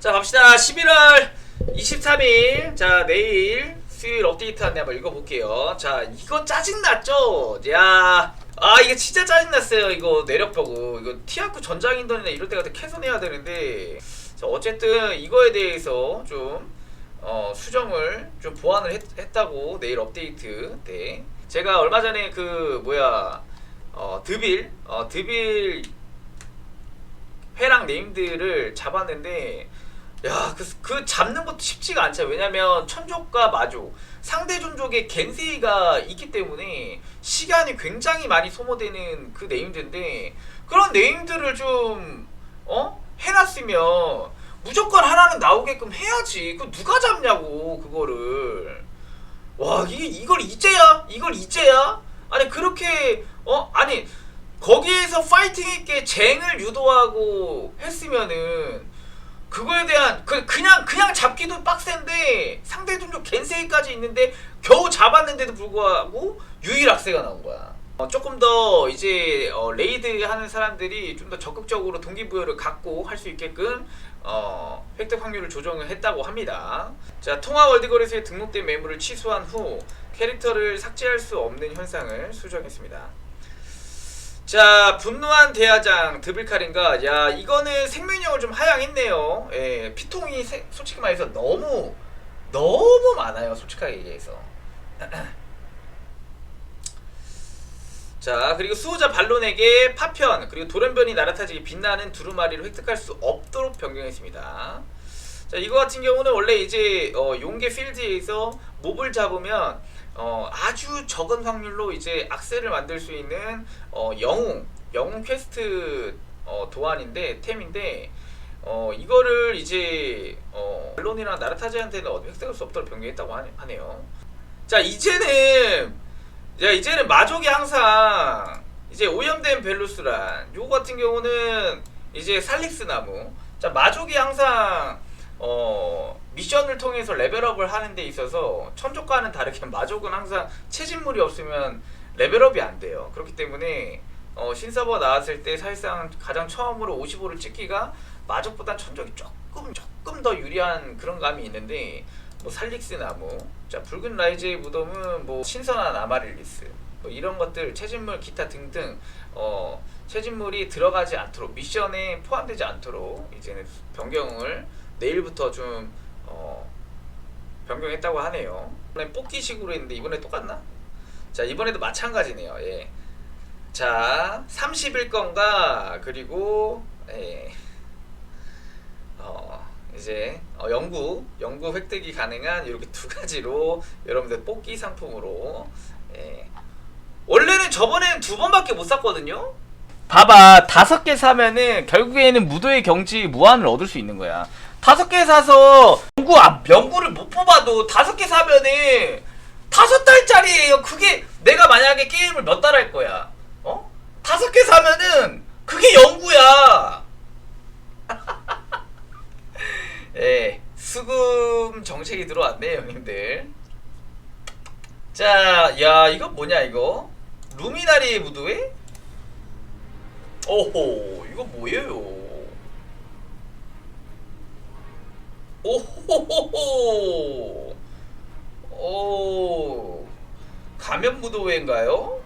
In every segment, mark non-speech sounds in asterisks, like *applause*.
자 갑시다. 11월 23일. 자 내일 수요일 업데이트 안내 한번 읽어볼게요. 자 이거 짜증났죠? 야 아 이게 진짜 짜증났어요. 이거 내력버그 이거 티아크 전장인던이나 이럴 때 같은 캐선해야 되는데. 자 어쨌든 이거에 대해서 좀 어, 수정을 좀 보완을 했, 다고 내일 업데이트. 때 제가 얼마 전에 그 뭐야 어, 드빌 어, 드빌 회랑 네임들을 잡았는데 야, 그, 그 잡는 것도 쉽지가 않죠. 왜냐면 천족과 마족, 상대 종족의 겐세이가 있기 때문에 시간이 굉장히 많이 소모되는 그 네임들인데 그런 네임들을 좀 어? 해놨으면 무조건 하나는 나오게끔 해야지. 그 누가 잡냐고 그거를. 와, 이게 이걸 이제야? 이걸 이제야? 아니 그렇게 어? 아니 거기에서 파이팅 있게 쟁을 유도하고 했으면은 그거에 대한 그 그냥 그냥 잡기도 빡센데 상대 종족 겐세이까지 있는데 겨우 잡았는데도 불구하고 유일학세가 나온 거야. 어, 조금 더 이제 어, 레이드 하는 사람들이 좀 더 적극적으로 동기부여를 갖고 할 수 있게끔 어, 획득 확률을 조정을 했다고 합니다. 자, 통화 월드걸에서의 등록된 매물을 취소한 후 캐릭터를 삭제할 수 없는 현상을 수정했습니다. 자 분노한 대화장 드블칼인가? 야 이거는 생명력을 좀 하향했네요. 예 피통이 세- 솔직히 말해서 너무 너무 많아요 솔직하게 얘기해서. *clears throat* 자 그리고 수호자 반론에게 파편 그리고 돌연변이 날아타지기 빛나는 두루마리를 획득할 수 없도록 변경했습니다 자 이거 같은 경우는 원래 이제 어, 용계 필드에서 몹을 잡으면 어, 아주 적은 확률로 이제 악셀을 만들 수 있는 어, 영웅 영웅 퀘스트 어, 도안인데 템인데 어, 이거를 이제 어, 언론이나 나르타지한테는 어디 획득할 수 없도록 변경했다고 하네- 하네요. 자 이제는 야 이제는 마족이 항상 이제 오염된 벨루스란 요거 같은 경우는 이제 살릭스 나무 자 마족이 항상 어 미션을 통해서 레벨업을 하는 데 있어서 천족과는 다르게 *laughs* 마족은 항상 체진물이 없으면 레벨업이 안 돼요. 그렇기 때문에 어, 신서버 나왔을 때 사실상 가장 처음으로 55를 찍기가 마족보단 천족이 조금 조금 더 유리한 그런 감이 있는데 뭐 살릭스 나무, 자 붉은 라이즈의 무덤은 뭐 신선한 아마릴리스, 뭐 이런 것들 체진물 기타 등등 어 체진물이 들어가지 않도록 미션에 포함되지 않도록 이제는 변경을 내일부터 좀 어, 변경했다고 하네요. 이번에 뽑기식으로 했는데 이번에 똑같나? 자 이번에도 마찬가지네요. 예. 자 30일 건가 그리고 예. 어, 이제 어, 영구 영구 획득이 가능한 이렇게 두 가지로 여러분들 뽑기 상품으로 예. 원래는 저번에는 두 번밖에 못 샀거든요. 봐봐 다섯 개 사면은 결국에는 무도의 경지 무한을 얻을 수 있는 거야. 다섯 개 사서 영구 아 명구를 못 뽑아도 다섯 개 사면은 다섯 달짜리예요. 그게 내가 만약에 게임을 몇 달 할 거야. 어? 다섯 개 사면은 그게 영구야. *laughs* 예, 수금 정책이 들어왔네요, 형님들. 자, 야, 이거 뭐냐, 이거? 루미나리 무도회? 오호, 이거 뭐예요? 오호호호! 오, 가면 무도회인가요?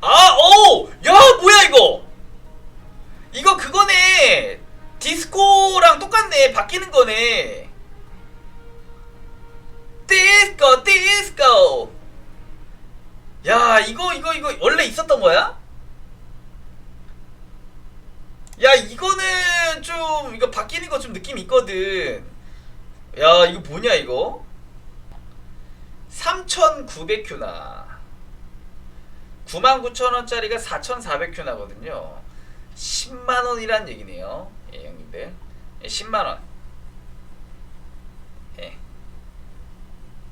아, 오! 야, 뭐야, 이거? 이거 그거네. 디스코랑 똑같네. 바뀌는 거네. 디스코, 디스코. 야, 이거, 이거, 이거 원래 있었던 거야? 야, 이거는 좀, 이거 바뀌는 거 좀 느낌 있거든. 야, 이거 뭐냐, 이거? 3,900큐나. 99,000원짜리가 4,400큐나거든요. 10만 원이란 얘기네요. 예, 형님들. 예, 10만 원.